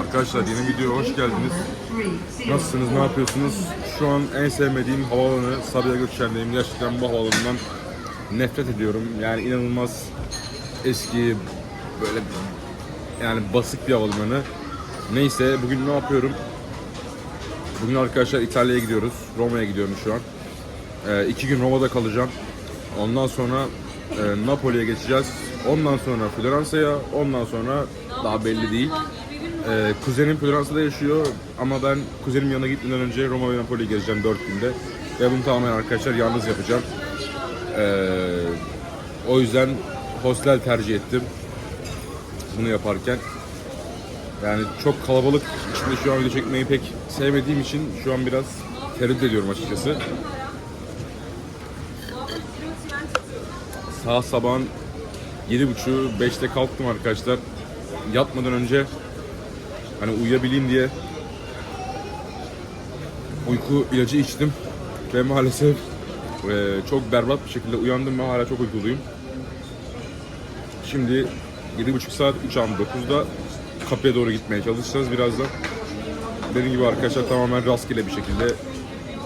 Arkadaşlar yeni videoya hoş geldiniz. Nasılsınız, ne yapıyorsunuz? Şu an en sevmediğim havaalanı Sabiha Gökçen'deyim. Gerçekten bu havaalanından nefret ediyorum. Yani inanılmaz eski, böyle yani basık bir havalimanı. Neyse bugün ne yapıyorum? Bugün arkadaşlar İtalya'ya gidiyoruz. Roma'ya gidiyorum şu an. Ee, iki gün Roma'da kalacağım. Ondan sonra e, Napoli'ye geçeceğiz. Ondan sonra Floransa'ya. Ondan sonra daha belli değil. Ee, kuzenim Floransa'da yaşıyor ama ben kuzenim yanına gitmeden önce Roma ve Napoli'yi gezeceğim 4 günde. Ve bunu tamamen arkadaşlar yalnız yapacağım. Ee, o yüzden hostel tercih ettim. Bunu yaparken. Yani çok kalabalık içinde şu an video çekmeyi pek sevmediğim için şu an biraz tereddüt ediyorum açıkçası. Saat sabahın 7.30'u 5'te kalktım arkadaşlar. Yatmadan önce hani uyuyabileyim diye uyku ilacı içtim ve maalesef e, çok berbat bir şekilde uyandım ve hala çok uykuluyum. Şimdi 7.30 saat uçağım 9'da kapıya doğru gitmeye çalışacağız birazdan. Dediğim gibi arkadaşlar tamamen rastgele bir şekilde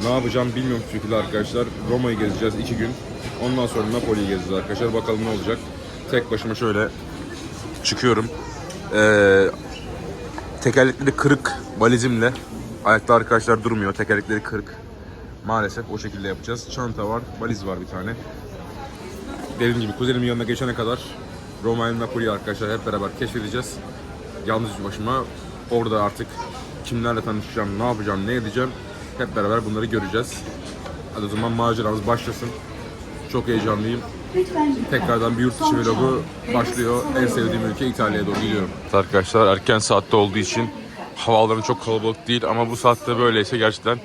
ne yapacağım bilmiyorum şekilde arkadaşlar. Roma'yı gezeceğiz 2 gün. Ondan sonra Napoli'yi gezeceğiz arkadaşlar. Bakalım ne olacak. Tek başıma şöyle çıkıyorum. Ee, tekerlekleri kırık valizimle. Ayakta arkadaşlar durmuyor. Tekerlekleri kırık. Maalesef o şekilde yapacağız. Çanta var, valiz var bir tane. Dediğim gibi kuzenimin yanına geçene kadar Roma ile Napoli'yi arkadaşlar hep beraber keşfedeceğiz. Yalnız başıma orada artık kimlerle tanışacağım, ne yapacağım, ne edeceğim hep beraber bunları göreceğiz. Hadi o zaman maceramız başlasın. Çok heyecanlıyım. Tekrardan bir yurt dışı vlogu başlıyor. En sevdiğim ülke İtalya'ya doğru gidiyorum. Arkadaşlar erken saatte olduğu için havaalanı çok kalabalık değil ama bu saatte böyleyse gerçekten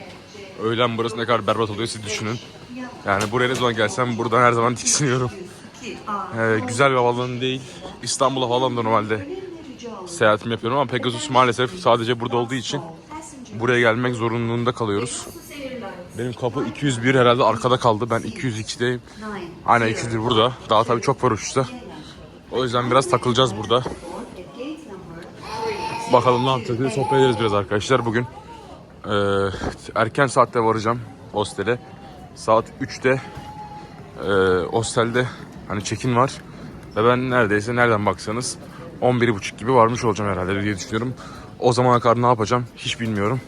öğlen burası ne kadar berbat oluyor siz düşünün. Yani buraya ne zaman gelsem buradan her zaman tiksiniyorum. Ee, güzel bir havaalanı değil. İstanbul Havaalanı'nda normalde seyahatimi yapıyorum ama Pegasus maalesef sadece burada olduğu için buraya gelmek zorunluluğunda kalıyoruz. Benim kapı 201 herhalde arkada kaldı. Ben 202'deyim. Aynen 201 burada. Daha tabii çok var uçuşta. O yüzden biraz takılacağız burada. Bakalım ne yapacağız diye sohbet ederiz biraz arkadaşlar. Bugün e, erken saatte varacağım hostele. Saat 3'te e, hostelde hani check-in var. Ve ben neredeyse nereden baksanız 11.30 gibi varmış olacağım herhalde diye düşünüyorum. O zamana kadar ne yapacağım hiç bilmiyorum.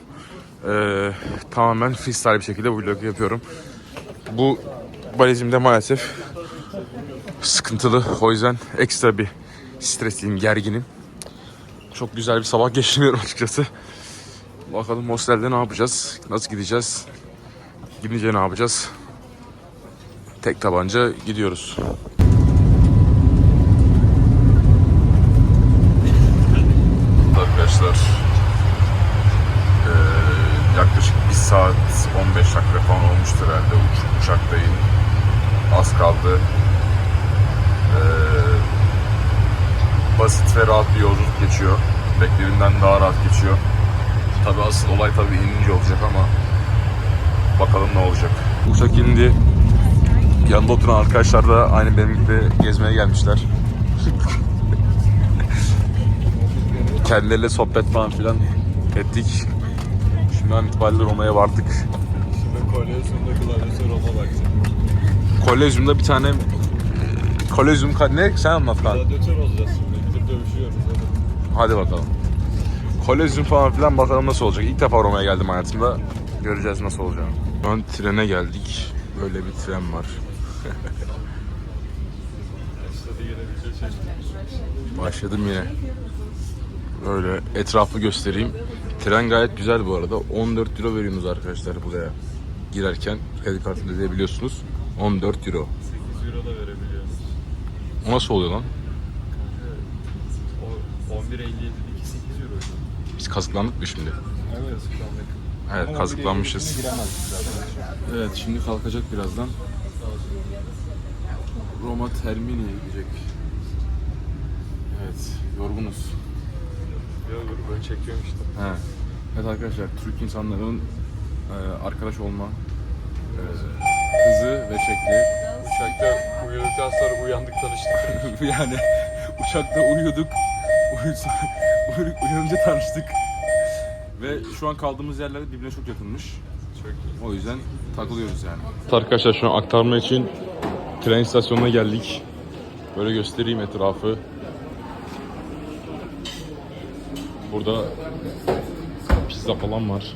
Ee, tamamen freestyle bir şekilde bu vlogu yapıyorum. Bu valizimde maalesef sıkıntılı. O yüzden ekstra bir stresliyim, gerginim. Çok güzel bir sabah geçirmiyorum açıkçası. Bakalım hostelde ne yapacağız? Nasıl gideceğiz? Gidince ne yapacağız? Tek tabanca gidiyoruz. Arkadaşlar ee, yaklaşık 1 saat 15 dakika falan olmuştur herhalde Uç, uçaktayım. Az kaldı. Ee, basit ve rahat bir yolculuk geçiyor. Beklediğimden daha rahat geçiyor. Tabi asıl olay tabi inince olacak ama bakalım ne olacak. Uçak indi. Yanında oturan arkadaşlar da aynı benim gibi gezmeye gelmişler. Kendileriyle sohbet falan filan ettik. Şimdi an itibariyle Roma'ya vardık. Şimdi Kolezyum'da Gladyatör Roma bakacağım. Kolezyum'da bir tane e, Kolezyum ne? Sen anlat kan. Gladyatör olacağız şimdi. Gidip dövüşüyoruz. Hadi. Hadi bakalım. Kolezyum falan filan bakalım nasıl olacak. İlk defa Roma'ya geldim hayatımda. Göreceğiz nasıl olacağını. Şu an trene geldik. Böyle bir tren var. Başladım yine. Böyle etrafı göstereyim. Tren gayet güzel bu arada. 14 euro veriyorsunuz arkadaşlar buraya. Girerken kredi kartını ödeyebiliyorsunuz. 14 euro. 8 euro da verebiliyoruz. O nasıl oluyor lan? O 11.57'deki 8 euro. Biz kazıklandık mı şimdi? Evet sıklandık. Evet kazıklanmışız. Evet şimdi kalkacak birazdan. Roma Termini'ye gidecek. Evet yorgunuz. Ben çekiyorum işte. He. Evet arkadaşlar Türk insanların e, arkadaş olma e, hızı ve şekli. Uçakta uyuduktan sonra uyandık tanıştık. yani uçakta uyuduk. Uyusa- uyanınca tanıştık. Ve şu an kaldığımız yerler birbirine çok yakınmış. Çok iyi. O yüzden takılıyoruz yani. Arkadaşlar şu an aktarma için tren istasyonuna geldik. Böyle göstereyim etrafı. Burada pizza falan var.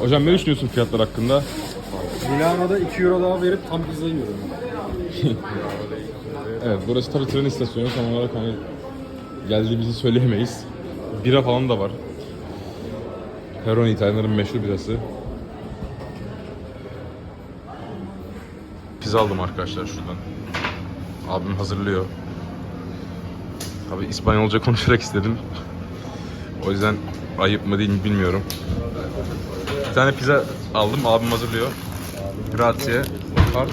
Hocam ne düşünüyorsun fiyatlar hakkında? Milano'da 2 euro daha verip tam pizza yiyorum. Evet burası tabii tren istasyonu tam olarak hani geldiğimizi söyleyemeyiz. Bira falan da var. Peroni İtalyanların meşhur birası. Pizza aldım arkadaşlar şuradan. Abim hazırlıyor. Tabii İspanyolca konuşarak istedim. O yüzden ayıp mı değil mi bilmiyorum. Bir tane pizza aldım abim hazırlıyor. Grazie. Kart.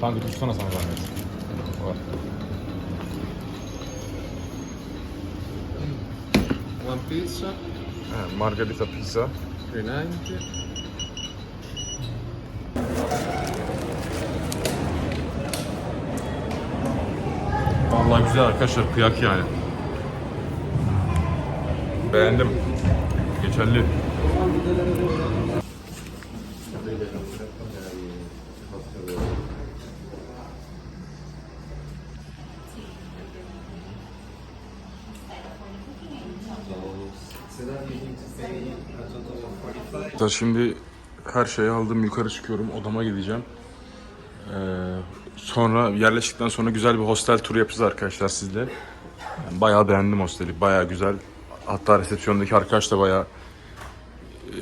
Kanka tutsana sana zahmet. One pizza, Margarita pizza. 390. Vallahi güzel arkadaşlar kıyak yani. Beğendim. Geçerli. Şimdi her şeyi aldım yukarı çıkıyorum odama gideceğim. Ee, sonra yerleştikten sonra güzel bir hostel turu yapacağız arkadaşlar sizle. Yani bayağı beğendim hosteli bayağı güzel. Hatta resepsiyondaki arkadaş da bayağı e,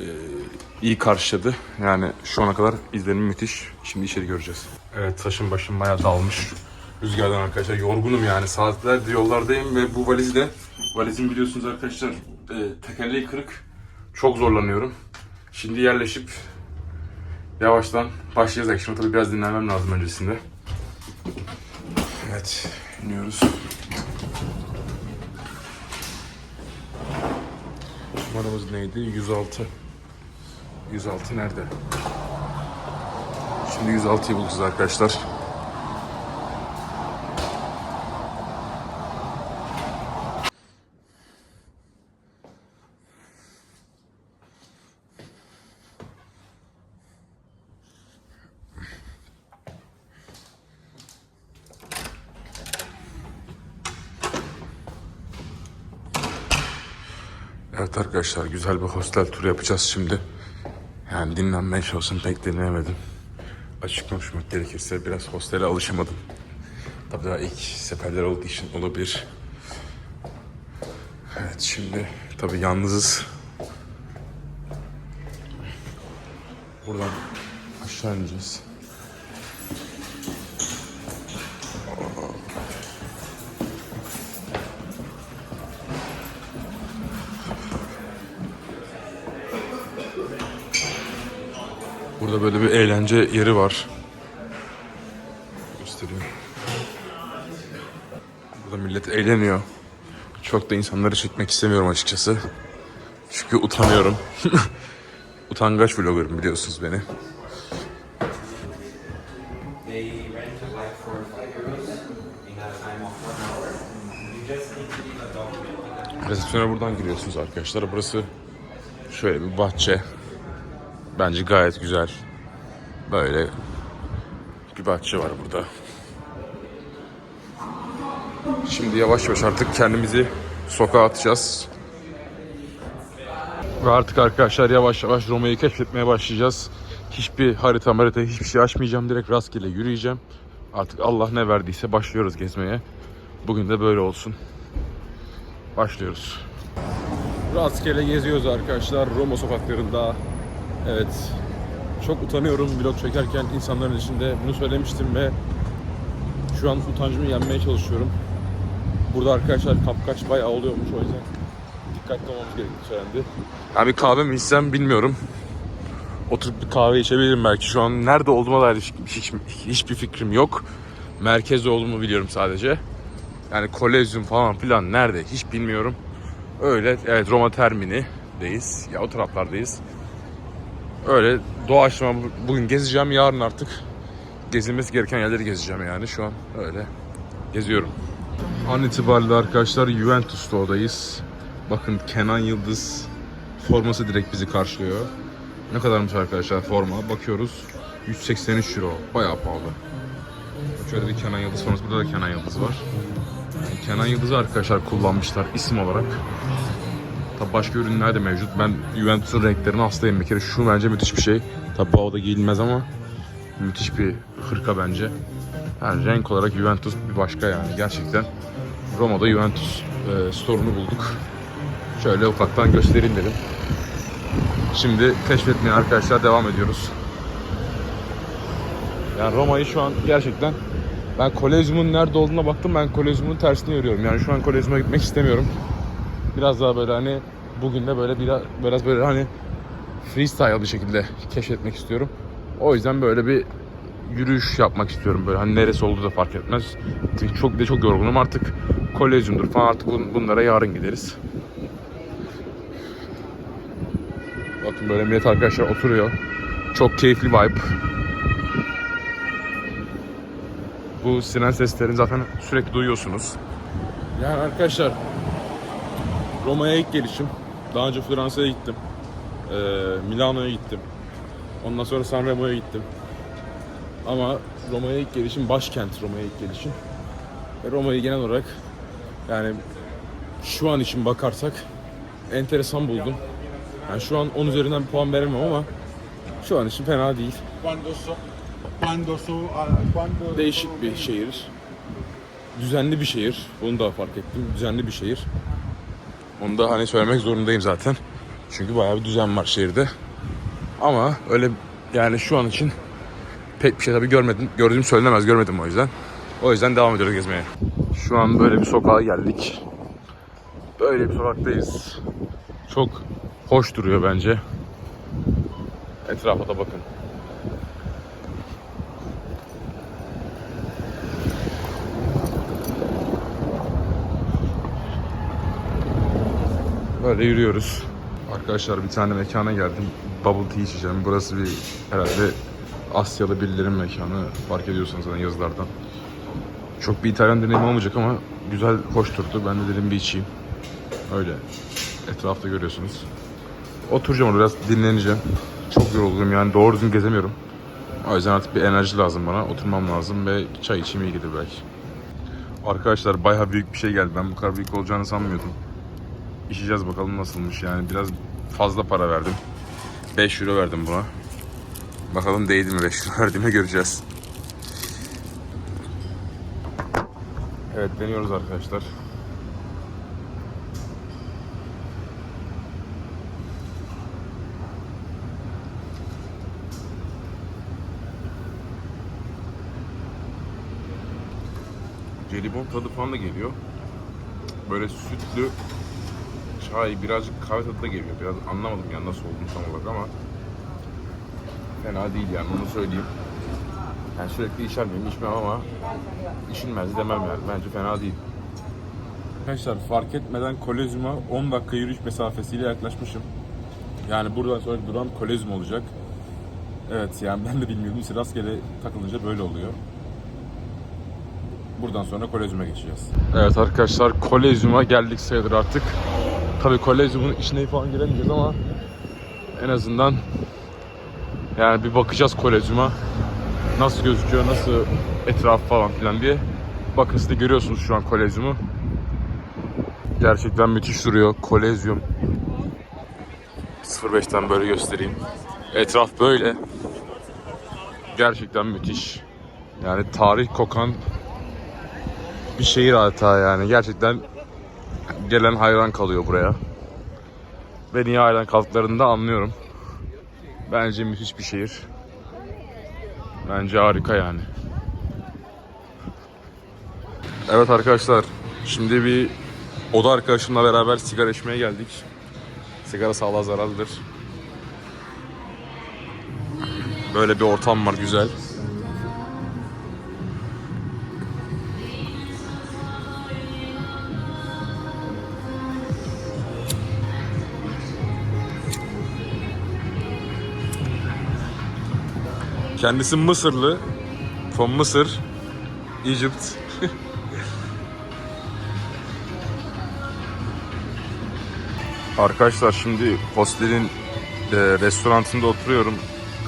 iyi karşıladı. Yani şu ana kadar izlenim müthiş. Şimdi içeri göreceğiz. Evet saçım başım bayağı dalmış. Rüzgardan arkadaşlar yorgunum yani saatlerdir yollardayım ve bu valizi de valizim biliyorsunuz arkadaşlar e, tekerleği kırık. Çok zorlanıyorum. Şimdi yerleşip yavaştan başlayacağız action'a. Tabii biraz dinlenmem lazım öncesinde. Evet, iniyoruz. Numaramız neydi? 106. 106 nerede? Şimdi 106'yı bulacağız arkadaşlar. Evet arkadaşlar güzel bir hostel turu yapacağız şimdi. Yani dinlenmeye çalıştım pek dinleyemedim. Açık konuşmak gerekirse biraz hostele alışamadım. Tabii daha ilk seferler olduğu için olabilir. Evet şimdi tabii yalnızız. Buradan aşağı ineceğiz. Burada böyle bir eğlence yeri var. Göstereyim. Burada millet eğleniyor. Çok da insanları çekmek istemiyorum açıkçası. Çünkü utanıyorum. Utangaç vloggerım biliyorsunuz beni. They rent a bike for 5 euros in a time of one hour. You just need to leave a document. Resepsiyona buradan giriyorsunuz arkadaşlar. Burası şöyle bir bahçe. Bence gayet güzel. Böyle bir bahçe var burada. Şimdi yavaş yavaş artık kendimizi sokağa atacağız. Ve artık arkadaşlar yavaş yavaş Roma'yı keşfetmeye başlayacağız. Hiçbir harita harita hiçbir şey açmayacağım. Direkt rastgele yürüyeceğim. Artık Allah ne verdiyse başlıyoruz gezmeye. Bugün de böyle olsun. Başlıyoruz. Rastgele geziyoruz arkadaşlar Roma sokaklarında. Evet. Çok utanıyorum vlog çekerken insanların içinde bunu söylemiştim ve şu an utancımı yenmeye çalışıyorum. Burada arkadaşlar kapkaç bayağı oluyormuş o yüzden dikkatli olmamız gerektiği söylendi. Yani bir kahve mi içsem bilmiyorum. Oturup bir kahve içebilirim belki. Şu an nerede olduğuma dair hiç, hiç- hiçbir fikrim yok. Merkezde olduğumu biliyorum sadece. Yani Kolezyum falan filan nerede hiç bilmiyorum. Öyle evet Roma Termini'deyiz. Ya o taraflardayız. Öyle doğaçlama bu- bugün gezeceğim. Yarın artık gezilmesi gereken yerleri gezeceğim yani. Şu an öyle geziyorum. An itibariyle arkadaşlar Juventus'ta'dayız. Bakın Kenan Yıldız forması direkt bizi karşılıyor. Ne kadarmış arkadaşlar forma? Bakıyoruz. 183 euro. Bayağı pahalı. Şöyle bir Kenan Yıldız forması. Burada da Kenan Yıldız var. Yani Kenan Yıldız'ı arkadaşlar kullanmışlar isim olarak. Tabi başka ürünler de mevcut. Ben Juventus'un renklerine hastayım bir kere. Şu bence müthiş bir şey. Tabi bu havada giyilmez ama müthiş bir hırka bence. Yani renk olarak Juventus bir başka yani gerçekten. Roma'da Juventus e, store'unu bulduk. Şöyle ufaktan göstereyim dedim. Şimdi keşfetmeye arkadaşlar devam ediyoruz. Yani Roma'yı şu an gerçekten ben Kolezyum'un nerede olduğuna baktım. Ben Kolezyum'un tersini yürüyorum. Yani şu an Kolezyum'a gitmek istemiyorum. Biraz daha böyle hani bugün de böyle biraz, biraz böyle hani freestyle bir şekilde keşfetmek istiyorum. O yüzden böyle bir yürüyüş yapmak istiyorum böyle hani neresi olduğu da fark etmez. Çok de çok yorgunum artık kolezyumdur falan artık bun- bunlara yarın gideriz. Bakın böyle millet arkadaşlar oturuyor. Çok keyifli vibe. Bu siren seslerini zaten sürekli duyuyorsunuz. Yani arkadaşlar Roma'ya ilk gelişim. Daha önce Fransa'ya gittim. Ee, Milano'ya gittim. Ondan sonra Sanremo'ya gittim. Ama Roma'ya ilk gelişim başkent Roma'ya ilk gelişim. Ve Roma'yı genel olarak yani şu an için bakarsak enteresan buldum. Yani şu an 10 üzerinden bir puan veremem ama şu an için fena değil. Değişik bir şehir. Düzenli bir şehir. Bunu da fark ettim. Düzenli bir şehir. Onu da hani söylemek zorundayım zaten. Çünkü bayağı bir düzen var şehirde. Ama öyle yani şu an için pek bir şey tabii görmedim. Gördüğüm söylenemez. Görmedim o yüzden. O yüzden devam ediyoruz gezmeye. Şu an böyle bir sokağa geldik. Böyle bir sokaktayız. Çok hoş duruyor bence. Etrafa da bakın. Böyle yürüyoruz. Arkadaşlar bir tane mekana geldim. Bubble tea içeceğim. Burası bir herhalde Asyalı birilerin mekanı. Fark ediyorsanız hani yazılardan. Çok bir İtalyan deneyim olmayacak ama güzel, hoş durdu. Ben de dedim bir içeyim. Öyle. Etrafta görüyorsunuz. Oturacağım orada biraz dinleneceğim. Çok yoruldum yani doğru düzgün gezemiyorum. O yüzden artık bir enerji lazım bana. Oturmam lazım ve çay içeyim iyi gelir belki. Arkadaşlar bayağı büyük bir şey geldi. Ben bu kadar büyük olacağını sanmıyordum. İçeceğiz bakalım nasılmış yani biraz fazla para verdim. 5 euro verdim buna. Bakalım değdi mi 5 euro verdiğime göreceğiz. Evet deniyoruz arkadaşlar. Jelibon tadı falan da geliyor. Böyle sütlü çay, birazcık kahve tadı da geliyor. Biraz anlamadım yani nasıl olduğunu tam olarak ama fena değil yani onu söyleyeyim. Yani sürekli içer miyim? İçmem ama içilmez demem yani. Bence fena değil. Arkadaşlar fark etmeden Kolezyum'a 10 dakika yürüyüş mesafesiyle yaklaşmışım. Yani buradan sonra duran Kolezyum olacak. Evet yani ben de bilmiyordum. İşte rastgele takılınca böyle oluyor. Buradan sonra Kolezyum'a geçeceğiz. Evet arkadaşlar Kolezyum'a geldik sayılır artık. Tabii Kolezyum'un içine falan giremeyeceğiz ama en azından yani bir bakacağız Kolezyum'a. Nasıl gözüküyor, nasıl etraf falan filan diye. Bakın siz de görüyorsunuz şu an Kolezyum'u. Gerçekten müthiş duruyor Kolezyum. 05'ten böyle göstereyim. Etraf böyle. Gerçekten müthiş. Yani tarih kokan bir şehir adeta yani. Gerçekten gelen hayran kalıyor buraya. Ve niye hayran kaldıklarını da anlıyorum. Bence müthiş bir şehir. Bence harika yani. Evet arkadaşlar. Şimdi bir oda arkadaşımla beraber sigara içmeye geldik. Sigara sağlığa zararlıdır. Böyle bir ortam var güzel. Kendisi Mısırlı. From Mısır. Egypt. Arkadaşlar şimdi hostelin e, restoranında oturuyorum.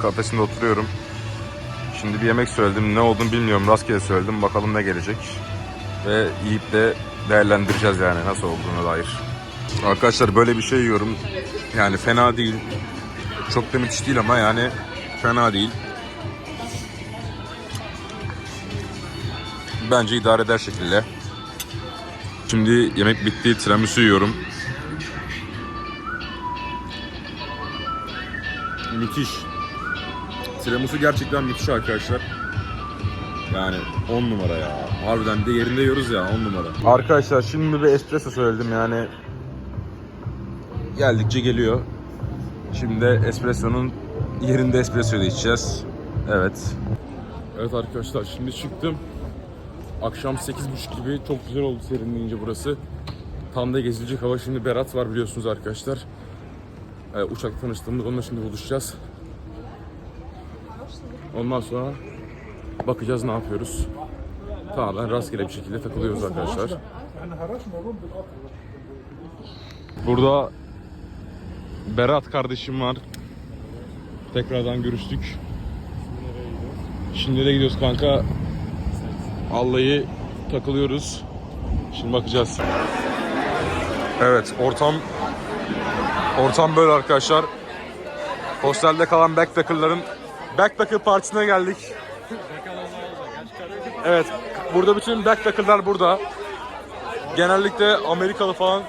Kafesinde oturuyorum. Şimdi bir yemek söyledim. Ne olduğunu bilmiyorum. Rastgele söyledim. Bakalım ne gelecek. Ve yiyip de değerlendireceğiz yani nasıl olduğuna dair. Arkadaşlar böyle bir şey yiyorum. Yani fena değil. Çok da müthiş değil ama yani fena değil. Bence idare eder şekilde. Şimdi yemek bitti. Tiramisu yiyorum. Müthiş. Tiramisu gerçekten müthiş arkadaşlar. Yani 10 numara ya. Harbiden de yerinde yiyoruz ya 10 numara. Arkadaşlar şimdi bir espresso söyledim yani. Geldikçe geliyor. Şimdi de espresso'nun yerinde espresso ile içeceğiz. Evet. Evet arkadaşlar şimdi çıktım. Akşam 8.30 gibi çok güzel oldu serinleyince burası. Tam da gezilecek hava. Şimdi Berat var biliyorsunuz arkadaşlar. Ee, uçakta tanıştığımız onunla şimdi buluşacağız. Ondan sonra bakacağız ne yapıyoruz. Tamamen rastgele bir şekilde takılıyoruz arkadaşlar. Burada Berat kardeşim var. Tekrardan görüştük. Şimdi de gidiyoruz kanka. Vallahi takılıyoruz. Şimdi bakacağız. Evet ortam ortam böyle arkadaşlar. Hostelde kalan backpackerların backpacker partisine geldik. Evet burada bütün backpackerlar burada. Genellikle Amerikalı falan.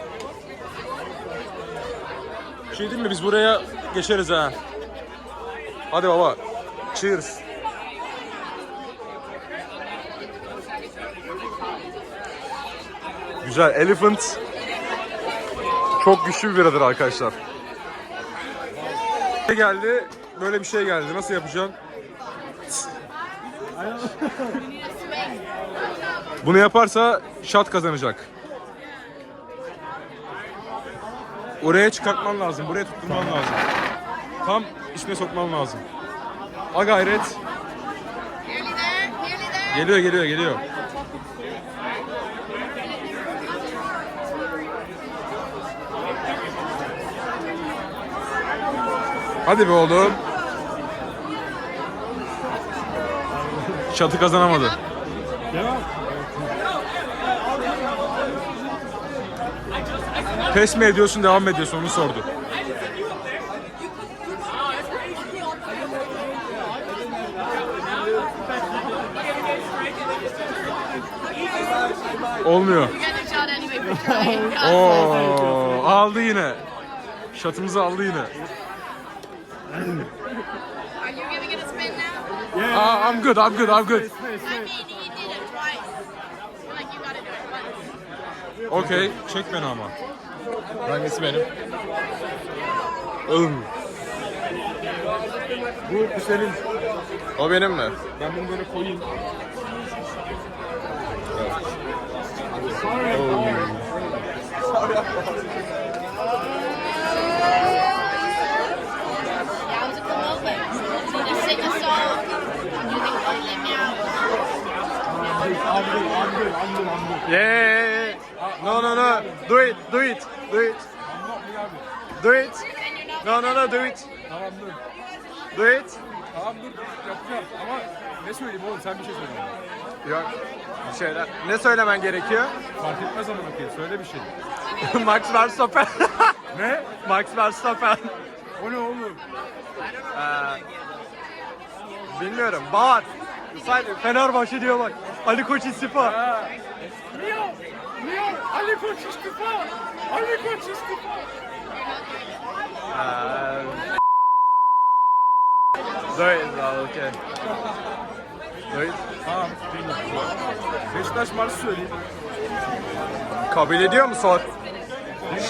Şey değil mi biz buraya geçeriz ha. Hadi baba. Cheers. Güzel. Elephant çok güçlü bir biradır arkadaşlar. Ne geldi? Böyle bir şey geldi. Nasıl yapacaksın? Bunu yaparsa shot kazanacak. Oraya çıkartman lazım. Buraya tutturman lazım. Tam içine sokman lazım. A gayret. Geliyor geliyor geliyor. Hadi be oğlum. Şatı kazanamadı. Pes mi ediyorsun devam mı ediyorsun onu sordu. Olmuyor. Oo, aldı yine. Şatımızı aldı yine. Aa, I'm good, I'm good, I'm good. Okey, çek beni ama. Hangisi benim? Oğlum. Bu, bu senin. O benim mi? Ben bunu böyle koyayım. That Yeah. No no no. Do it. Do it. Do it. Do it. No no no. Do it. Tamam dur. Do it. Tamam dur yapacağım ama ne söyleyeyim oğlum sen bir şey söyle. Yok. Bir şeyler. Ne söylemen gerekiyor? Fark etmez ama okey söyle bir şey. Max Verstappen. Ne? Max Verstappen. O ne oğlum? Ee, bilmiyorum. Bağır. Sadece Fenerbahçe diyor bak. Ali Koç istifa. Ali Koç istifa! Ali Koç istifa! Ee. Oh, okay. Do it. Tamam bilmiyorum. Beşiktaş marşı söyleyeyim. Kabul ediyor mu sor?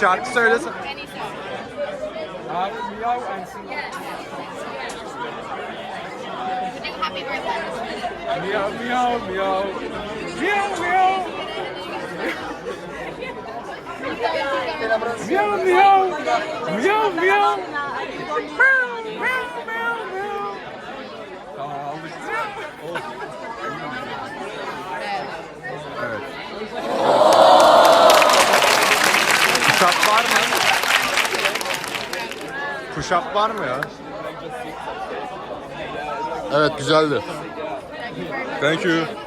Şarkı söylesin. Abi miyav ensin. Miau, miau, miau. Miau, miau. Miau, miau. Miau, miau. Miau, miau, miau, miau. Tamam aldık. Evet. Kuşap var mı? Kuşap var mı ya? Evet güzeldi. Thank you.